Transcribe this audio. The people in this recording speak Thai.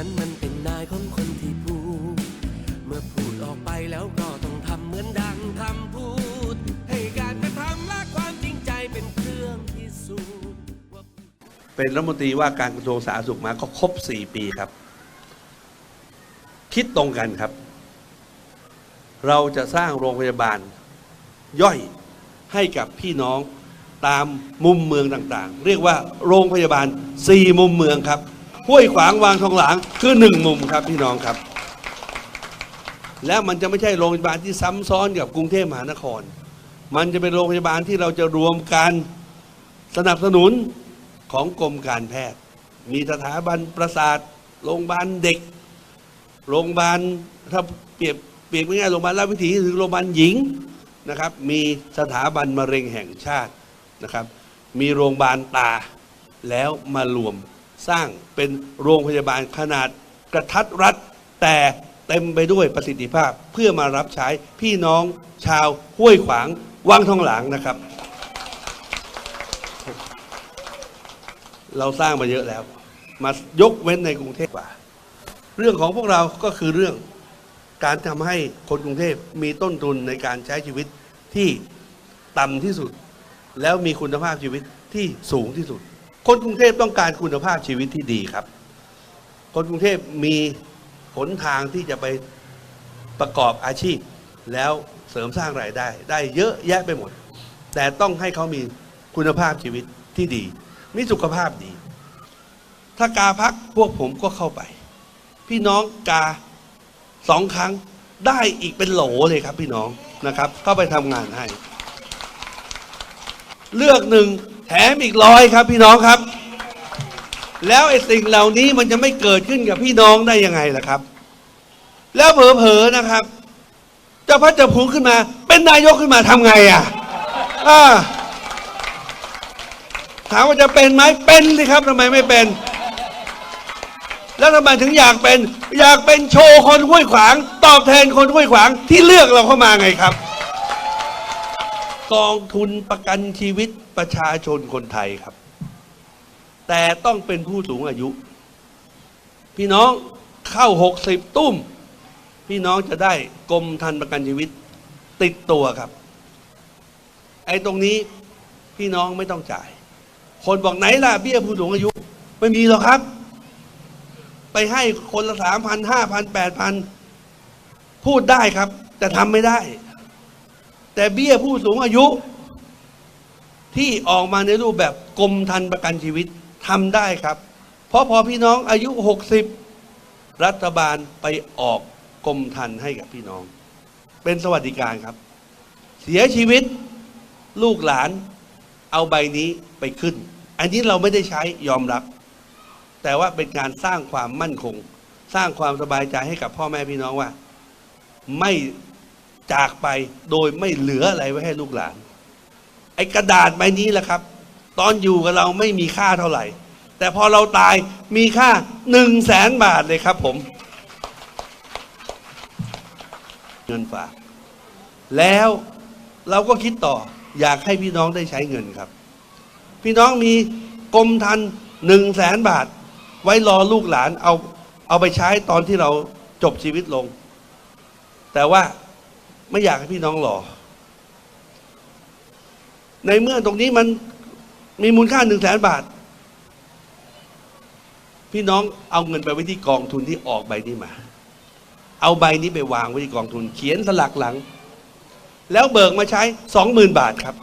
นั้นมันเป็นนายของคนที่พูด เมื่อพูดออกไปแล้วก็ต้องทำเหมือนดังคำพูด ให้การกระทำและความจริงใจเป็นเครื่องพิสูจน์ว่าเป็นรัฐมนตรีว่าการกระทรวงสาธารณสุขมาก็ครบ 4 ปีครับ คิดตรงกันครับ เราจะสร้างโรงพยาบาลย่อยให้กับพี่น้องตามมุมเมืองต่างๆ เรียกว่าโรงพยาบาล 4 มุมเมืองครับ ห้วยขวางวางทองหลางคือหนึ่งมุมครับพี่น้องครับ แล้วมันจะไม่ใช่โรงพยาบาลที่ซ้ำซ้อนกับกรุงเทพมหานคร มันจะเป็นโรงพยาบาลที่เราจะรวมกันสนับสนุนของกรมการแพทย์ มีสถาบันประสาทโรงพยาบาลเด็ก โรงพยาบาลถ้าเปรียบเปรียบง่ายๆโรงพยาบาลราชวิถีหรือโรงพยาบาลหญิงนะครับมีสถาบันมะเร็งแห่งชาตินะครับ มีโรงพยาบาลตาแล้วมารวม สร้างเป็นโรงพยาบาลขนาดกระทัดรัดแต่เต็มไปด้วยประสิทธิภาพเพื่อมารับใช้พี่น้องชาวห้วยขวางวังทองหลางนะครับ เราสร้างมาเยอะแล้ว มายกเว้นในกรุงเทพกว่า เรื่องของพวกเราก็คือเรื่องการทำให้คนกรุงเทพมีต้นทุนในการใช้ชีวิตที่ต่ำที่สุด แล้วมีคุณภาพชีวิตที่สูงที่สุด คนกรุงเทพต้องการคุณภาพชีวิตที่ดีครับ คนกรุงเทพมีหนทางที่จะไปประกอบอาชีพ แล้วเสริมสร้างรายได้ ได้เยอะแยะไปหมด แต่ต้องให้เขามีคุณภาพชีวิตที่ดี มีสุขภาพดี ถ้ากาพักพวกผมก็เข้าไป พี่น้องกาสองครั้งได้อีกเป็นโหลเลยครับพี่น้องนะครับ เข้าไปทำงานให้ เลือกหนึ่ง แถมอีกร้อยครับพี่น้องครับ แล้วไอ้สิ่งเหล่านี้มันจะไม่เกิดขึ้นกับพี่น้องได้ยังไงล่ะครับ แล้วเผลอๆนะครับเจ้าพัดเจะพูขึ้นมา เป็นนายกขึ้นมาทำไงอะอ่าถามว่าจะเป็นไหมเป็นสิครับทำไมไม่เป็น แล้วทำไมถึงอยากเป็น อยากเป็นโชว์คนห้วยขวาง ตอบแทนคนห้วยขวางที่เลือกเราเข้ามาไงครับ กองทุนประกันชีวิต ประชาชนคนไทยครับ แต่ต้องเป็นผู้สูงอายุ พี่น้องเข้าหกสิบตุ้ม พี่น้องจะได้กรมทันประกันชีวิต ติดตัวครับ ไอ้ตรงนี้พี่น้องไม่ต้องจ่าย คนบอกไหนล่ะเบี้ยผู้สูงอายุ ไม่มีหรอกครับ ไปให้คนละสามพันห้าพันแปดพันพูดได้ครับ แต่ทำไม่ได้ แต่เบี้ยผู้สูงอายุ ที่ออกมาในรูปแบบกรมทันประกันชีวิตทำได้ครับ เพราะพอพี่น้องอายุหกสิบรัฐบาลไปออกกรมทันให้กับพี่น้อง เป็นสวัสดิการครับ เสียชีวิตลูกหลานเอาใบนี้ไปขึ้น อันนี้เราไม่ได้ใช้ยอมรับ แต่ว่าเป็นการสร้างความมั่นคง สร้างความสบายใจให้กับพ่อแม่พี่น้องว่า ไม่จากไปโดยไม่เหลืออะไรไว้ให้ลูกหลาน อ้กระดาษใบนี้แหละครับ ตอนอยู่กับเราไม่มีค่าเท่าไหร่ แต่พอเราตายมีค่าหนึ่งแสนบาทเลยครับผม เงินฝาก แล้วเราก็คิดต่ออยากให้พี่น้องได้ใช้เงินครับ พี่น้องมีกรมทันหนึ่งแสนบาท ไว้รอลูกหลานเอาเอาไปใช้ตอนที่เราจบชีวิตลง แต่ว่าไม่อยากให้พี่น้องรอ ในเมื่อตรงนี้มันมีมูลค่าหนึ่งแสนบาท พี่น้องเอาเงินไปไว้ที่กองทุนที่ออกใบนี้มา เอาใบนี้ไปวางไว้ที่กองทุน เขียนสลักหลัง แล้วเบิกมาใช้สองหมื่นบาทครับ